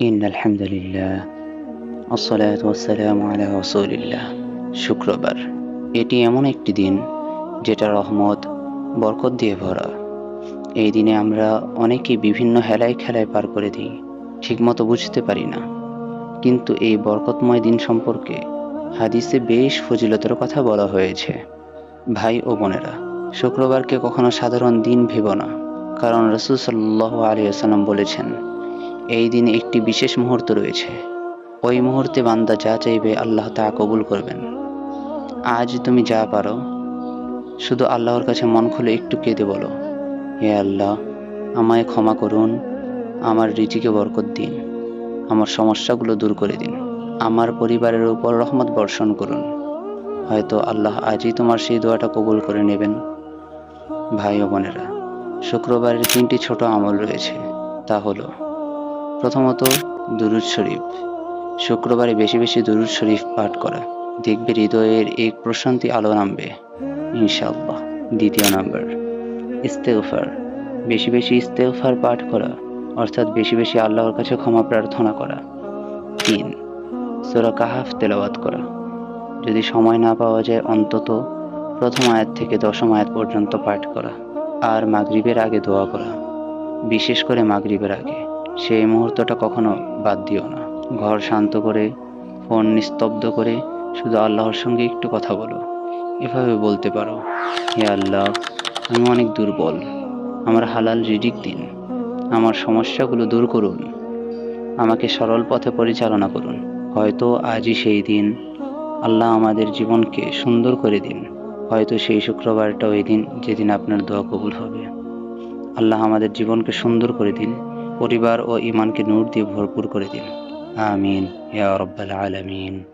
In আলহামদুলিল্লাহ আসসালাত ওয়াসসালামু আলা রাসূলিল্লাহ শুক্রবার। এটি এমন একটি দিন যেটা রহমত, বরকত দিয়ে ভরা। এই দিনে আমরা অনেকেই বিভিন্ন হেলায় খেলায় পার করে দিই, ঠিকমতো বুঝতে পারি না। কিন্তু এই বরকতময় দিন সম্পর্কে হাদিসে বেশ ফজিলতের কথা বলা হয়েছে। ভাই ও বোনেরা, শুক্রবারকে কখনো সাধারণ দিন ভেব না, কারণ রসুল সাল্লাহ আলিয়াল্লাম বলেছেন এই দিনে একটি বিশেষ মুহূর্ত রয়েছে। ওই মুহূর্তে বান্দা যা চাইবে আল্লাহ তা কবুল করবেন। আজ তুমি যা পারো, শুধু আল্লাহর কাছে মন খুলে একটু কেঁদে বলো, হে আল্লাহ, আমায় ক্ষমা করুন, আমার রিজিকে বরকত দিন, আমার সমস্যাগুলো দূর করে দিন, আমার পরিবারের উপর রহমত বর্ষণ করুন। হয়তো আল্লাহ আজই তোমার সেই দোয়াটা কবুল করে নেবেন। ভাই ও বোনেরা, শুক্রবারের তিনটি ছোট আমল রয়েছে, তা হলো প্রথমত দুরুদ শরীফ। শুক্রবারে বেশি বেশি দুরুদ শরীফ পাঠ করা। দেখবে হৃদয়ের এক প্রশান্তি আলো নামবে, ইনশাআল্লাহ। দ্বিতীয় নাম্বার, ইস্তেগফার। বেশি বেশি ইস্তেগফার পাঠ করা, অর্থাৎ বেশি বেশি আল্লাহর কাছে ক্ষমা প্রার্থনা করা। তিন, সূরা কাহাফ তেলাওয়াত করা। যদি সময় না পাওয়া যায়, অন্তত প্রথম আয়াত থেকে দশম আয়াত পর্যন্ত পাঠ করা। আর মাগরিবের আগে দোয়া করা। বিশেষ করে মাগরিবের আগে। সেই মুহূর্তটা কখনো বাদ দিও না। ঘর শান্ত করে, ফোন নিস্তব্ধ করে, শুধু আল্লাহর সঙ্গে একটু কথা বলো। এভাবে বলতে পারো, হে আল্লাহ, আমি অনেক দুর্বল। আমার হালাল রিডিক দিন। আমার সমস্যাগুলো দূর করুন। আমাকে সরল পথে পরিচালনা করুন। হয়তো আজই সেই দিন আল্লাহ আমাদের জীবনকে সুন্দর করে দিন। হয়তো সেই শুক্রবারটা ওই দিন যেদিন আপনার দোয়া কবুল হবে। আল্লাহ আমাদের জীবনকে সুন্দর করে দিন। পরিবার ও ইমানকে নূর দিয়ে ভরপুর করে দিন। আমিন। ইয়া রব্বাল আলামিন।